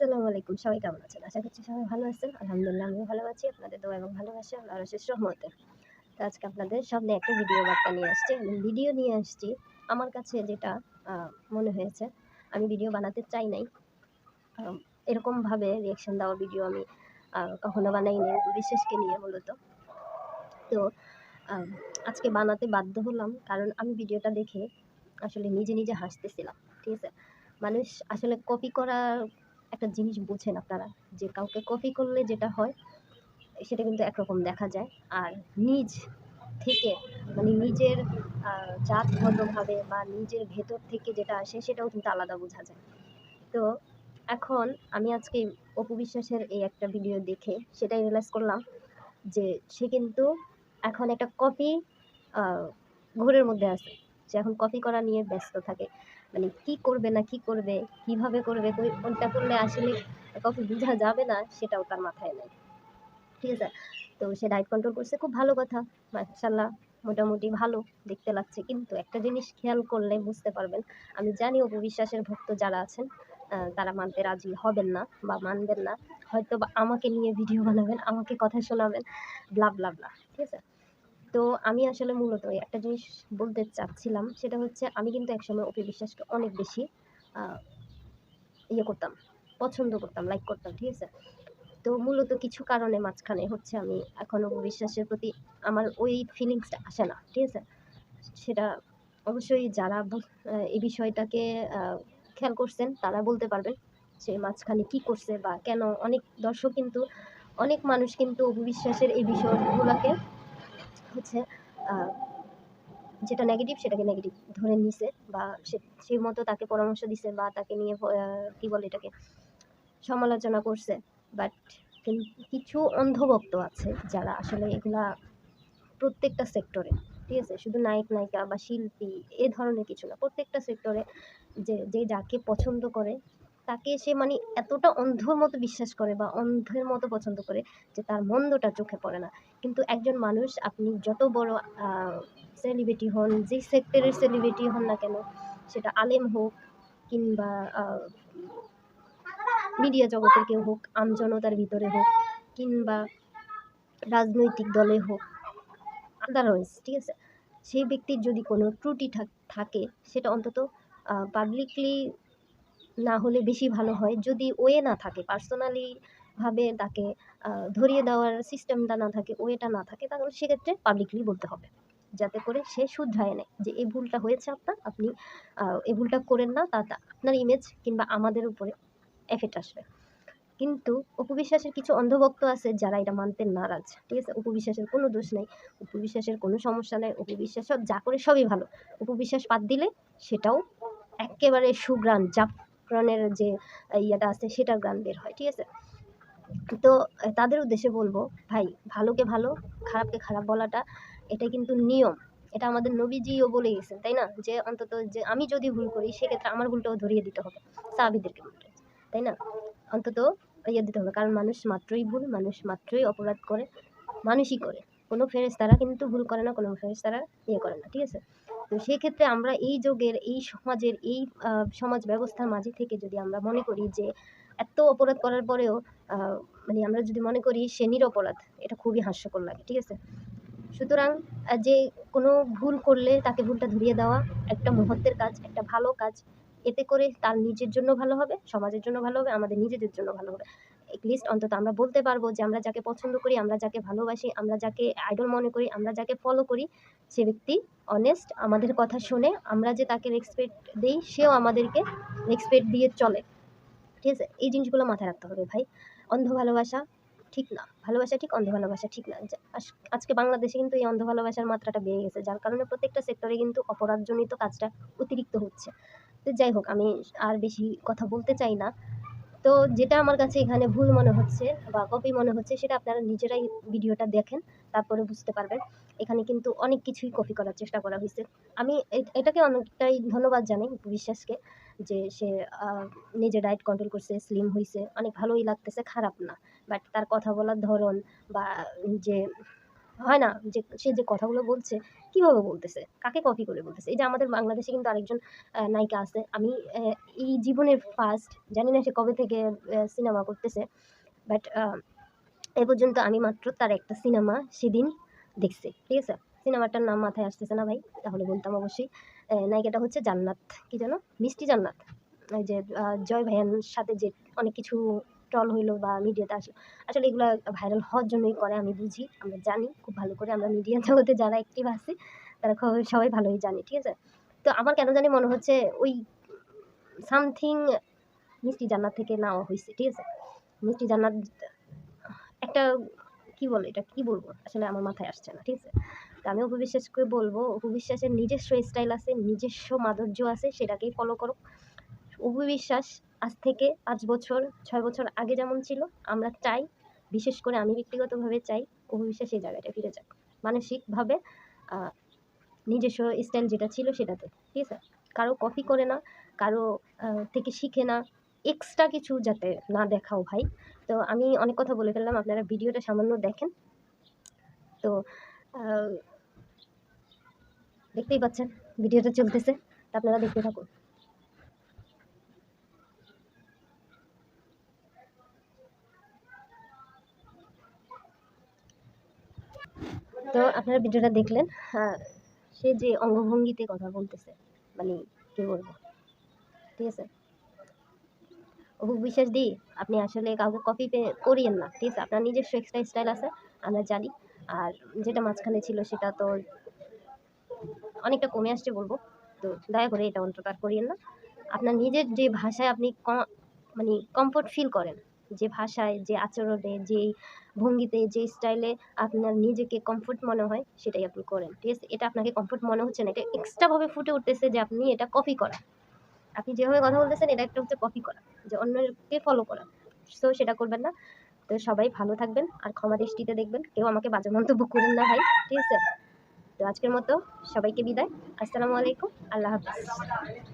আসসালামু আলাইকুম। সবাই কেমন আছেন? আশা করছি সবাই ভালো আছেন। আলহামদুলিল্লাহ, আমিও ভালো আছি। আপনাদের দোয়া এবং ভালোবাসা, আল্লাহর শেষ রহমতে। তো আজকে আপনাদের সামনে একটা ভিডিও বার্তা নিয়ে আসছি আমি ভিডিও নিয়ে আসছি আমার কাছে যেটা মনে হয়েছে। আমি ভিডিও বানাতে চাই নাই। এরকমভাবে রিয়াকশন দেওয়া ভিডিও আমি কখনো বানাইনি বিশেষকে নিয়ে মূলত। তো আজকে বানাতে বাধ্য হলাম কারণ আমি ভিডিওটা দেখে আসলে নিজে নিজে হাসতেছিলাম, ঠিক আছে? মানুষ আসলে কপি করার একটা জিনিস বোঝেন আপনারা, যে কাউকে কপি করলে যেটা হয়, সেটা কিন্তু একরকম দেখা যায়। আর নিজ থেকে মানে নিজের জাতগতভাবে বা নিজের ভেতর থেকে যেটা আসে, সেটাও কিন্তু আলাদা বোঝা যায়। তো এখন আমি আজকে অপু বিশ্বাসের এই একটা ভিডিও দেখে সেটাই রিয়েলাইজ করলাম যে সে কিন্তু এখন একটা কপি ঘোরের মধ্যে আছে। সে এখন কপি করা নিয়ে ব্যস্ত থাকে। মানে কি করবে না কি করবে, কীভাবে করবে কোনটা করলে আসলে কখন বোঝা যাবে না, সেটাও তার মাথায় নেই। ঠিক আছে? তো সে ডায়েট কন্ট্রোল করছে, খুব ভালো কথা। মাশাল্লাহ মোটামুটি ভালো, দেখতে লাগছে। কিন্তু একটা জিনিস খেয়াল করলে বুঝতে পারবেন, আমি জানি অপু বিশ্বাসের ভক্ত যারা আছেন তারা মানতে রাজি হবেন না বা মানবেন না। হয়তো বা আমাকে নিয়ে ভিডিও বানাবেন, আমাকে কথা শোনাবেন ব্লা ব্লা ব্লা ঠিক আছে? তো আমি আসলে মূলত একটা জিনিস বলতে চাচ্ছিলাম, সেটা হচ্ছে আমি কিন্তু একসময় অপু বিশ্বাসকে অনেক বেশি ইয়ে করতাম, পছন্দ করতাম লাইক করতাম, ঠিক আছে? তো মূলত কিছু কারণে মাঝখানে হচ্ছে আমি এখন অপু বিশ্বাসের প্রতি আমার ওই ফিলিংসটা আসে না, ঠিক আছে? সেটা অবশ্যই যারা এই বিষয়টাকে খেয়াল করছেন, তারা বলতে পারবেন যে মাঝখানে কি করছে বা কেন? অনেক দর্শক কিন্তু, অনেক মানুষ কিন্তু অপু বিশ্বাসের এই বিষয়গুলোকে হচ্ছে যেটা নেগেটিভ সেটাকে নেগেটিভ ধরে নিছে বা সে, সেই মতো তাকে পরামর্শ দিছে বা তাকে নিয়ে কি বলে এটাকে, সমালোচনা করছে। বাট কিছু অন্ধভক্ত আছে যারা আসলে এগুলা প্রত্যেকটা সেক্টরে ঠিক আছে? শুধু নায়ক, নায়িকা বা শিল্পী, এ ধরনের কিছু না। প্রত্যেকটা সেক্টরে যে যে যাকে পছন্দ করে তাকে সে মানে এতটা অন্ধর মতো বিশ্বাস করে বা অন্ধের মতো পছন্দ করে যে তার মন্দটা চোখে পড়ে না। কিন্তু একজন মানুষ, আপনি যত বড় সেলিব্রিটি হন, যে সেক্টরের সেলিব্রিটি হন না কেন, সেটা আলেম হোক কিংবা মিডিয়া জগতের কেউ হোক, আমজনতার ভিতরে হোক কিংবা রাজনৈতিক দলে হোক আদারওয়াইজ ঠিক আছে? সেই ব্যক্তির যদি কোনো ত্রুটি থাক- সেটা অন্তত পাবলিকলি না হলে বেশি ভালো হয়। যদি ওয়ে না থাকে পার্সোনালি ভাবে তাকে ধরিয়ে দেওয়ার সিস্টেমটা না থাকে ওয়েটা না থাকে, তাহলে সেক্ষেত্রে পাবলিকলি বলতে হবে। যাতে করে সে শুধরায় নেয় যে, এই ভুলটা হয়েছে আপনার, আপনি এই ভুলটা করেন না, তাতে আপনার ইমেজ কিংবা আমাদের উপরে এফেক্ট আসবে। কিন্তু উপবিশ্বাসের কিছু অন্ধভক্ত আছে যারা এটা মানতে নারাজ। ঠিক আছে? উপবিশ্বাসের কোনো দোষ নেই। উপবিশ্বাসের কোনো সমস্যা নেই। উপবিশ্বাস যা করে সবই ভালো। উপবিশ্বাস বাদ দিলে সেটাও একেবারে সুগ্রাণ জাফরানের যে ইয়েটা আছে, সেটার গ্রান বের হয়, ঠিক আছে? তো, তাদের উদ্দেশ্যে বলব, ভাই, ভালোকে ভালো, খারাপকে খারাপ বলাটা, এটা কিন্তু নিয়ম। এটা আমাদের নবীজিও বলে গেছেন, তাই না? যে অন্তত যে আমি যদি ভুল করি, সেক্ষেত্রে আমার ভুলটাও ধরিয়ে দিতে হবে। সাহাবিদেরকে তাই না? অন্তত ইয়ে দিতে হবে, কারণ মানুষ মাত্রই ভুল, মানুষ মাত্রই অপরাধ করে, মানুষই করে। কোনো ফেরেশতারা কিন্তু ভুল করে না, কোনো ফেরেশতারা ইয়ে করে না, ঠিক আছে? তো সেক্ষেত্রে আমরা এই যুগের, এই সমাজের, এই সমাজ ব্যবস্থার মাঝে থেকে যদি আমরা মনে করি যে এত অপরাধ করার পরেও মানে আমরা যদি মনে করি সে নিরপরাধ, এটা খুবই হাস্যকর লাগে, ঠিক আছে? সুতরাং যে কোনো ভুল করলে তাকে ভুলটা ধরিয়ে দেওয়া একটা মুহূর্তের কাজ, একটা ভালো কাজ, এতে করে তার নিজের জন্য ভালো হবে, সমাজের জন্য ভালো হবে, আমাদের নিজেদের জন্য ভালো হবে। লিস্ট অন্তত আমরা বলতে পারব যে আমরা যাকে পছন্দ করি, আমরা যাকে ভালোবাসি, আমরা যাকে আইডল মনে করি, আমরা যাকে ফলো করি, সে ব্যক্তি অনেস্ট আমাদের কথা শুনে আমরা যে তাকে রেসপেক্ট দিই, সেও আমাদেরকে রেসপেক্ট দিয়ে চলে। ঠিক আছে? এই জিনিসগুলো মাথায় রাখতে হবে ভাই। অন্ধ ভালোবাসা ঠিক না। ভালোবাসা ঠিক, অন্ধ ভালোবাসা ঠিক না। আজ- আজকে বাংলাদেশে কিন্তু এই অন্ধ ভালোবাসার মাত্রাটা বেড়ে গেছে, যার কারণে প্রত্যেকটা সেক্টরে কিন্তু অপরাধজনিত কাজটা অতিরিক্ত হচ্ছে। তো যাই হোক, আমি আর বেশি কথা বলতে চাই না। তো যেটা আমার কাছে এখানে ভুল মনে হচ্ছে বা কপি মনে হচ্ছে, সেটা আপনারা নিজেরাই ভিডিওটা দেখেন, তারপরে বুঝতে পারবেন। এখানে কিন্তু অনেক কিছুই কপি করার চেষ্টা করা হয়েছে। আমি এটাকে অনেকটাই ধন্যবাদ জানাই বিশ্বাসকে যে সে নিজে ডায়েট কন্ট্রোল করছে স্লিম হয়েছে অনেক ভালোই লাগতেছে, খারাপ না। বাট তার কথা বলার ধরন বা যে হয় না যে, সে যে কথাগুলো বলছে, কীভাবে বলতেছে? কাকে কপি করে বলতেছে? এই যে আমাদের বাংলাদেশে কিন্তু আরেকজন নায়িকা আছে। আমি এই জীবনের ফার্স্ট জানি না সে কবে থেকে সিনেমা করতেছে বাট এ পর্যন্ত আমি মাত্র তার একটা সিনেমা সেদিন দেখছি, ঠিক আছে? সিনেমাটার নাম মাথায় আসতেছে না ভাই, তাহলে বলতাম অবশ্যই। নায়িকাটা হচ্ছে জান্নাত, কি জানো মিষ্টি জান্নাত। যে জয় ভাইয়ার সাথে যে অনেক কিছু ট্রল হইল বা মিডিয়াতে আসলো। আসলে এগুলো ভাইরাল হওয়ার জন্যই করে, আমি বুঝি, আমরা জানি, খুব ভালো করে আমরা মিডিয়া জগতে যারা অ্যাক্টিভ আছি, তারা সবাই ভালোই জানি, ঠিক আছে? তো আমার কেন জানি মনে হচ্ছে ওই সামথিং মিষ্টি জান্নাত থেকে নেওয়া হয়েছে ঠিক আছে? মিষ্টি জান্নাত, একটা কি বলে এটা, কি বলব? আসলে আমার মাথায় আসছে না, ঠিক আছে? তো আমি অপু বিশ্বাসকে বলব অপু বিশ্বাসের নিজস্ব স্টাইল আছে, নিজস্ব মাধুর্য আছে, সেটাকেই ফলো করো। অপু বিশ্বাস আজ থেকে পাঁচ বছর, ছয় বছর আগে যেমন ছিল, আমরা চাই, বিশেষ করে আমি ব্যক্তিগতভাবে চাই অপু বিশ্বাস এই জায়গাটা ফিরে যাক। মানসিকভাবে নিজস্ব স্টাইল যেটা ছিল সেটাতে, ঠিক আছে? কারও কপি করে না, কারও থেকে শিখে না এক্সট্রা কিছু যাতে না দেখাও ভাই। তো আমি অনেক কথা বলে ফেললাম, আপনারা ভিডিওটা সামান্য দেখেন। তো দেখতেই পাচ্ছেন, ভিডিওটা চলতেছে আপনারা দেখতে থাকুন। তো আপনারা ভিডিওটা দেখলেন হ্যাঁ সে যে অঙ্গভঙ্গিতে কথা বলতেছে মানে কি বলব, ঠিক আছে? অপু বিশ্বাস দি, আপনি আসলে কাউকে কপি করিয়েন না, ঠিক আছে? আপনার নিজস্ব এক্সট্রা স্টাইল আছে, আমরা জানি, আর যেটা মাঝখানে ছিল সেটা তো অনেকটা কমে আসছে বলব, তো দয়া করে এটা অন্তত আর করিয়েন না। আপনার নিজের যে ভাষায় আপনি মানে কমফোর্ট ফিল করেন যে ভাষায়, যে আচরণে, যে ভঙ্গিতে, যে স্টাইলে আপনার নিজেকে কমফোর্ট মনে হয়, সেটাই আপনি করেন। ঠিক আছে? এটা আপনাকে কমফোর্ট মনে হচ্ছে না। এটা এক্সট্রাভাবে ফুটে উঠতেছে যে আপনি এটা কপি করা। আপনি যেভাবে কথা বলতেছেন, এটা একটা হচ্ছে কপি করা। যে অন্যকে ফলো করা। সো সেটা করবেন না। তো সবাই ভালো থাকবেন আর ক্ষমা দৃষ্টিতে দেখবেন। কেউ আমাকে বাজে মন্তব্য করেন না ভাই। ঠিক আছে? তো আজকের মতো সবাইকে বিদায়। আসসালামু আলাইকুম। আল্লাহ হাফিজ।